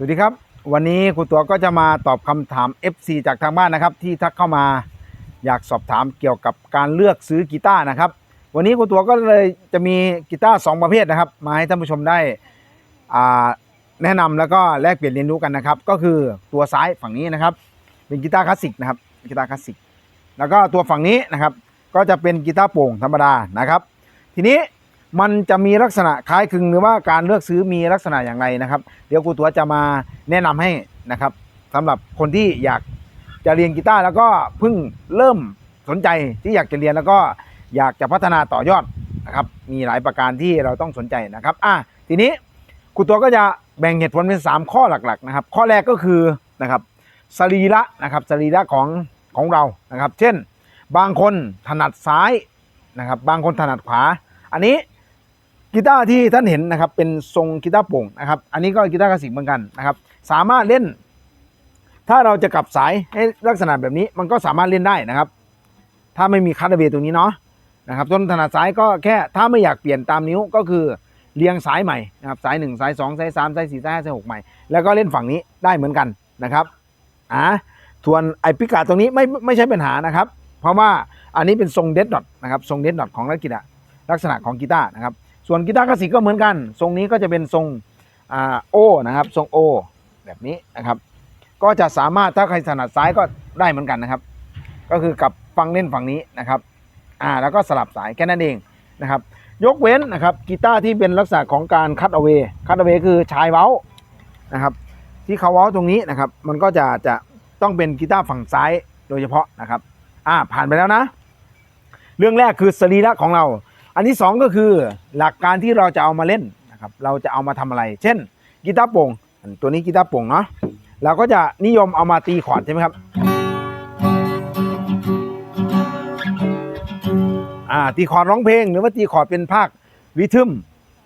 สวัสดีครับ วันนี้ครูตัวก็จะมาตอบคำถาม FC จากทางบ้านนะครับ ที่ทักเข้ามาอยากสอบถามเกี่ยวกับการเลือกซื้อกีตาร์นะครับ วันนี้ครูตัวก็เลยจะมีกีตาร์สองประเภทนะครับ มาให้ท่านผู้ชมได้แนะนำแล้วก็แลกเปลี่ยนเรียนรู้กันนะครับ ก็คือตัวซ้ายฝั่งนี้นะครับ เป็นกีตาร์คลาสสิกนะครับกีตาร์คลาสสิกแล้วก็ตัวฝั่งนี้นะครับ ก็จะเป็นกีตาร์โปร่งธรรมดานะครับ ทีนี้ มันจะมีลักษณะคล้ายคลึงหรือว่าการเลือกซื้อมีลักษณะอย่างไรนะครับ เดี๋ยวครูตัวจะมาแนะนำให้นะครับสำหรับคนที่อยากจะเรียนกีตาร์แล้วก็เพิ่งเริ่มสนใจที่อยากจะเรียนแล้วก็อยากจะพัฒนาต่อยอดนะครับ มีหลายประการที่เราต้องสนใจนะครับอะทีนี้ครูตัวก็จะแบ่งเหตุผลเป็น 3 ข้อหลักๆนะครับ ข้อแรกก็คือนะครับสรีระนะครับสรีระของของเรานะครับ เช่น บางคนถนัดซ้ายนะครับ บางคนถนัดขวา อันนี้ กีตาร์ที่ท่านเห็นนะครับเป็นทรงกีตาร์โป่งนะครับอันนี้ก็กีตาร์คลาสสิกเหมือนกันนะครับสามารถเล่น ถ้าเราจะกลับสายให้ลักษณะแบบนี้มันก็สามารถเล่นได้นะครับ ถ้าไม่มีคัตเตอร์เบรตรงนี้เนาะนะครับต้นถนัดซ้ายก็แค่ถ้าไม่อยากเปลี่ยนตามนิ้วก็คือเรียงสายใหม่นะครับสายหนึ่งสายสองสายสามสายสี่สายห้าสายหกใหม่ แล้วก็เล่นฝั่งนี้ได้เหมือนกันนะครับอ่าส่วนไอพิกาตรงนี้ไม่ไม่ใช่ปัญหานะครับ เพราะว่าอันนี้เป็นทรงเดดดอทนะครับทรงเดดดอทของนักกีฬาลักษณะของกีตาร์นะครับ ส่วนกีตาร์คลาสสิกก็เหมือนกัน ทรงนี้ก็จะเป็นทรงโอนะครับ ทรงโอแบบนี้นะครับ ก็จะสามารถถ้าใครถนัดซ้ายก็ได้เหมือนกันนะครับ ก็คือกับฟังเล่นฝั่งนี้นะครับอ่าแล้วก็สลับสายแค่นั้นเองนะครับ ยกเว้นนะครับกีตาร์ที่เป็นลักษณะของการคัตเอา a y คัตเอา a y คือชายเว้านะครับ ที่เขาเว้าตรงนี้นะครับ มันก็จะจะต้องเป็นกีตาร์ฝั่งซ้ายโดยเฉพาะนะครับ อ่าผ่านไปแล้วนะ เรื่องแรกคือสรีระของเรา อันที่สองก็คือหลักการที่เราจะเอามาเล่นนะครับเราจะเอามาทำอะไร เช่นกีตาร์โปร่งตัวนี้กีตาร์โปร่งเนาะเราก็จะนิยมเอามาตีคอร์ดใช่ไหมครับอ่าตีคอร์ดร้องเพลง หรือว่าตีคอร์ดเป็นภาคริทึม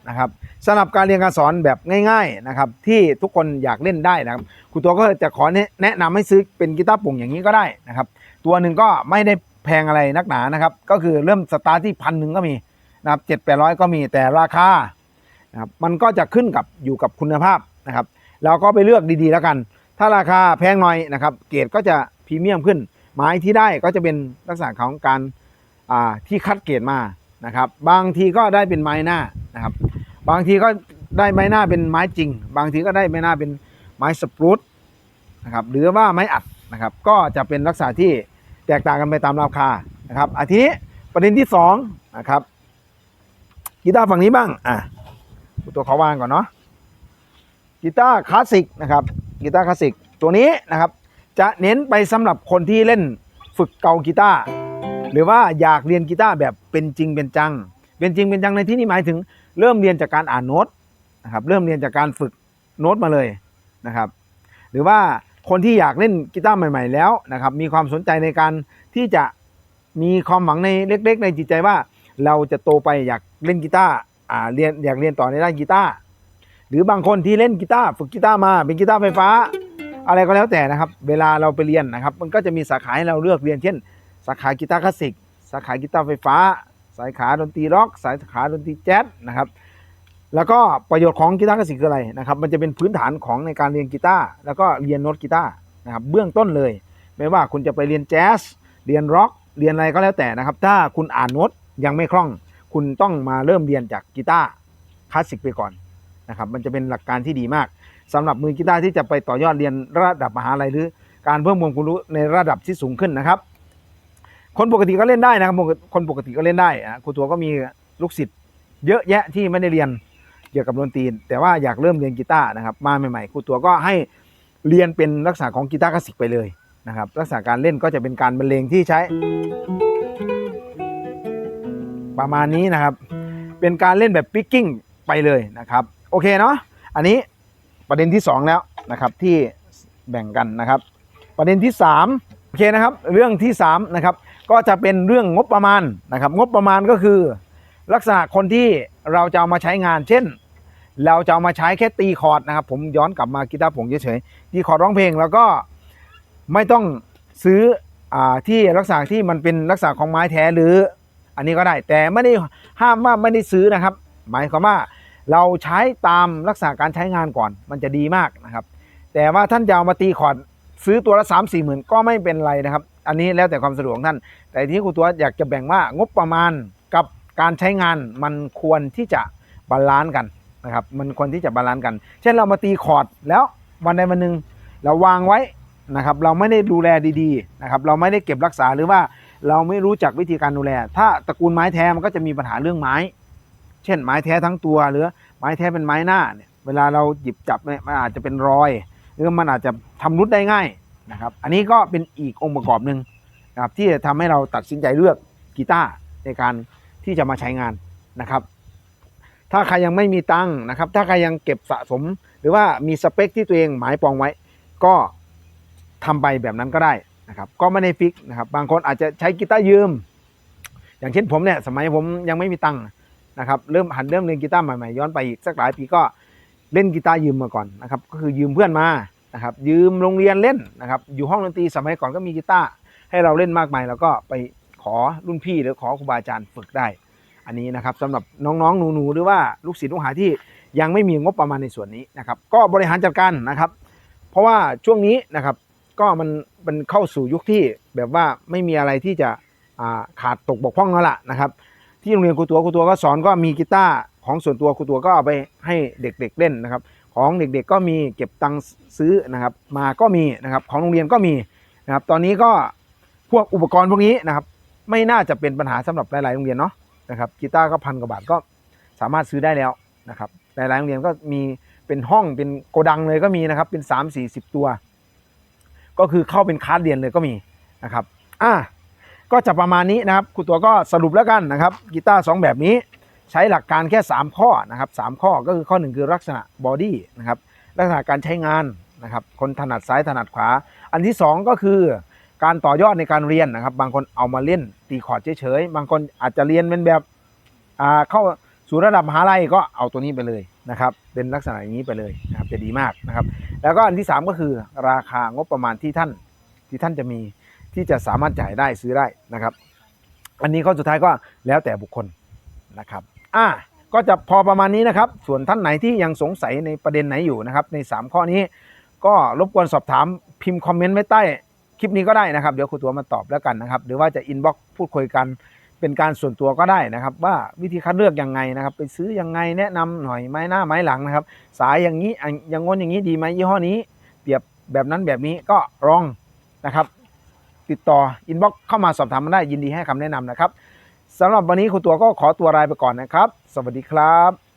นะครับสำหรับการเรียนการสอนแบบง่ายๆนะครับที่ทุกคนอยากเล่นได้นะครับครูตัวก็จะขอแนะนำให้ซื้อเป็นกีตาร์โปร่งอย่างนี้ก็ได้นะครับ ตัวหนึ่งก็ไม่ได้แพงอะไรนักหนานะครับ ก็คือเริ่มสตาร์ทที่พันหนึ่งก็มี นะครับเจ็ดแปดร้อยก็มีแต่ราคานะครับมันก็จะขึ้นกับอยู่กับคุณภาพนะครับเราก็ไปเลือกดีๆแล้วกัน ถ้าราคาแพงหน่อยนะครับเกรดก็จะพรีเมียมขึ้น ไม้ที่ได้ก็จะเป็นลักษณะของการอ่าที่คัดเกรดมานะครับ บางทีก็ได้เป็นไม้หน้านะครับ บางทีก็ได้ไม้หน้าเป็นไม้จริง บางทีก็ได้ไม้หน้าเป็นไม้สปรูตนะครับหรือว่าไม้อัดนะครับก็จะเป็นลักษณะที่แตกต่างกันไปตามราคานะครับอาทีนี้ประเด็นที่สองนะครับ กีตาร์ฝั่งนี้บ้าง อะตัวเขาวางก่อนเนาะกีตาร์คลาสสิกนะครับกีตาร์คลาสสิกตัวนี้นะครับ จะเน้นไปสำหรับคนที่เล่นฝึกเกากีตาร์หรือว่าอยากเรียนกีตาร์แบบเป็นจริงเป็นจัง เป็นจริงเป็นจังในที่นี้หมายถึง เริ่มเรียนจากการอ่านโน้ตนะครับเริ่มเรียนจากการฝึกโน้ตมาเลยนะครับ หรือว่าคนที่อยากเล่นกีตาร์ใหม่ ๆ แล้วนะครับมีความสนใจในการที่จะมีความหวังในเล็ก ๆ ในจิตใจว่า เราจะโตไปอยาก เล่นกีตาร์อ่าเรียนอยากเรียนต่อในด้านกีตาร์หรือบางคนที่เล่นกีตาร์ฝึกกีตาร์มาเป็นกีตาร์ไฟฟ้า อะไรก็แล้วแต่นะครับ เวลาเราไปเรียนนะครับ มันก็จะมีสาขาให้เราเลือกเรียน เช่น สาขากีตาร์คลาสสิกสาขากีตาร์ไฟฟ้า สายขาดนตรีร็อก สายขาดนตรีแจ๊สนะครับแล้วก็ประโยชน์ของกีตาร์คลาสสิกคืออะไรนะครับ มันจะเป็นพื้นฐานของในการเรียนกีตาร์แล้วก็เรียนโน้ตกีตาร์นะครับเบื้องต้นเลย ไม่ว่าคุณจะไปเรียนแจ๊สเรียนร็อกเรียนอะไรก็แล้วแต่นะครับ ถ้าคุณอ่านโน้ตยังไม่คล่อง คุณต้องมาเริ่มเรียนจากกีตาร์คลาสสิกไปก่อนนะครับมันจะเป็นหลักการที่ดีมากสำหรับมือกีตาร์ที่จะไปต่อยอดเรียนระดับมหาลัยหรือ การเพิ่มความรู้ในระดับที่สูงขึ้นนะครับ คนปกติก็เล่นได้นะครับคนปกติก็เล่นได้อะครูตัวก็มีลูกศิษย์เยอะแยะที่ไม่ได้เรียนเกี่ยวกับดนตรีแต่ว่าอยากเริ่มเรียนกีตาร์นะครับมาใหม่ๆครูตัวก็ให้เรียนเป็นลักษณะของกีตาร์คลาสสิกไปเลยนะครับลักษณะการเล่นก็จะเป็นการบรรเลงที่ใช้ ประมาณนี้นะครับ เป็นการเล่นแบบปิกกิ้งไปเลยนะครับ โอเคเนาะอันนี้ประเด็นที่ 2 แล้วนะครับที่แบ่งกันนะครับ ประเด็นที่ 3 โอเคนะครับ เรื่องที่3นะครับก็จะเป็นเรื่องงบประมาณนะครับ งบประมาณก็คือ ลักษณะคนที่เราจะเอามาใช้งาน เช่น เราจะเอามาใช้แค่ตีคอร์ดนะครับ ผมย้อนกลับมากีตาร์ผงเฉยๆตีคอร์ดร้องเพลงแล้วก็ไม่ต้องซื้ออที่ลักษณะที่มันเป็นลักษณะของไม้แท้หรือ อันนี้ก็ได้แต่ไม่ได้ห้ามว่าไม่ได้ซื้อนะครับ หมายความว่าเราใช้ตามลักษณะการใช้งานก่อน มันจะดีมากนะครับ แต่ว่าท่านจะเอามาตีคอร์ดซื้อตัวละสามสี่หมื่นก็ไม่เป็นไรนะครับ อันนี้แล้วแต่ความสะดวกท่าน แต่ที่ครูตัวอยากจะแบ่งว่างบประมาณกับการใช้งานมันควรที่จะบาลานซ์กันนะครับ มันควรที่จะบาลานซ์กัน เช่นเรามาตีคอร์ดแล้ววันใดวันหนึ่งเราวางไว้นะครับ เราไม่ได้ดูแลดีๆนะครับ เราไม่ได้เก็บรักษาหรือว่า เราไม่รู้จักวิธีการดูแล ถ้าตระกูลไม้แท้มันก็จะมีปัญหาเรื่องไม้ เช่นไม้แท้ทั้งตัว หรือไม้แท้เป็นไม้หน้าเนี่ย เวลาเราหยิบจับเนี่ยมันอาจจะเป็นรอย หรือมันอาจจะทำรุดได้ง่ายนะครับ อันนี้ก็เป็นอีกองค์ประกอบหนึ่งนะครับที่จะทำให้เราตัดสินใจเลือกกีตาร์ในการที่จะมาใช้งานนะครับ ถ้าใครยังไม่มีตังค์นะครับ ถ้าใครยังเก็บสะสม หรือว่ามีสเปคที่ตัวเองหมายปองไว้ ก็ทำไปแบบนั้นก็ได้ นะครับก็ไม่ได้ฟิกนะครับ บางคนอาจจะใช้กีตาร์ยืม อย่างเช่นผมเนี่ยสมัยผมยังไม่มีตังค์นะครับเริ่มหันเริ่มเล่นกีตาร์ใหม่ๆย้อนไปอีกสักหลายปีก็เล่นกีตาร์ยืมมาก่อนนะครับก็คือยืมเพื่อนมานะครับยืมโรงเรียนเล่นนะครับอยู่ห้องดนตรีสมัยก่อนก็มีกีตาร์ให้เราเล่นมากมายแล้วก็ไปขอรุ่นพี่หรือขอครูบาอาจารย์ฝึกได้ อันนี้นะครับสำหรับน้องๆหนูๆหรือว่าลูกศิษย์ลูกหาที่ยังไม่มีงบประมาณในส่วนนี้นะครับก็บริหารจัดการนะครับ เพราะว่าช่วงนี้นะครับ ก็มันมันเข้าสู่ยุคที่แบบว่าไม่มีอะไรที่จะาขาดตกบกพร่องแล้วล่ะนะครับ ที่โรงเรียนครูตัวครูตัวก็สอนก็มีกีตาร์ของส่วนตัวครูตัวก็เอาไปให้เด็กๆเล่นนะครับ ของเด็กๆก็มีเก็บตังค์ซื้อนะครับ มาก็มีนะครับของโรงเรียนก็มีนะครับ ตอนนี้ก็พวกอุปกรณ์พวกนี้นะครับ ไม่น่าจะเป็นปัญหาสำหรับหลายๆโรงเรียนเนาะนะครับกีตาร์ก็พันกว่าบาทก็สามารถซื้อได้แล้วนะครับหลายๆโรงเรียนก็มีเป็นห้องเป็นโกดังเลยก็มีนะครับเป็น 3 4 0 ตัว ก็คือเข้าเป็นคลาสเรียนเลยก็มีนะครับอะก็จะประมาณนี้นะครับครูตัวก็สรุปแล้วกันนะครับกีตาร์สองแบบนี้ใช้หลักการแค่ 3 ข้อนะครับสามข้อก็คือข้อหนึ่งคือลักษณะบอดี้นะครับลักษณะการใช้งานนะครับคนถนัดซ้ายถนัดขวา อันที่ 2 ก็คือการต่อยอดในการเรียนนะครับ บางคนเอามาเล่นตีคอร์ดเฉยๆบางคนอาจจะเรียนเป็นแบบอ่าเข้าสู่ระดับมหาลัยก็เอาตัวนี้ไปเลยนะครับ เป็นลักษณะอย่างนี้ไปเลยนะครับจะดีมากนะครับ แล้วก็อันที่ 3 ก็คือราคางบประมาณที่ท่านที่ท่านจะมีที่จะสามารถจ่ายได้ซื้อได้นะครับ อันนี้ข้อสุดท้ายก็แล้วแต่บุคคลนะครับอะก็จะพอประมาณนี้นะครับ ส่วนท่านไหนที่ยังสงสัยในประเด็นไหนอยู่นะครับ ใน 3 ข้อนี้ ก็รบกวนสอบถามพิมพ์คอมเมนต์ไว้ใต้คลิปนี้ก็ได้นะครับ เดี๋ยวครูตัวมาตอบแล้วกันนะครับ หรือว่าจะอินบ็อกพูดคุยกัน เป็นการส่วนตัวก็ได้นะครับ ว่าวิธีคัดเลือกยังไงนะครับ ไปซื้อยังไงแนะนำหน่อยไม้หน้าไม้หลังนะครับ สายอย่างนี้อย่างงนอย่างนี้ดีไหมยี่ห้อนี้ เปรียบแบบนั้นแบบนี้ก็ลองนะครับ ติดต่ออินบ็อกเข้ามาสอบถามมาได้ยินดีให้คำแนะนำนะครับสำหรับวันนี้ครูตัวก็ขอตัวลาไปก่อนนะครับ สวัสดีครับ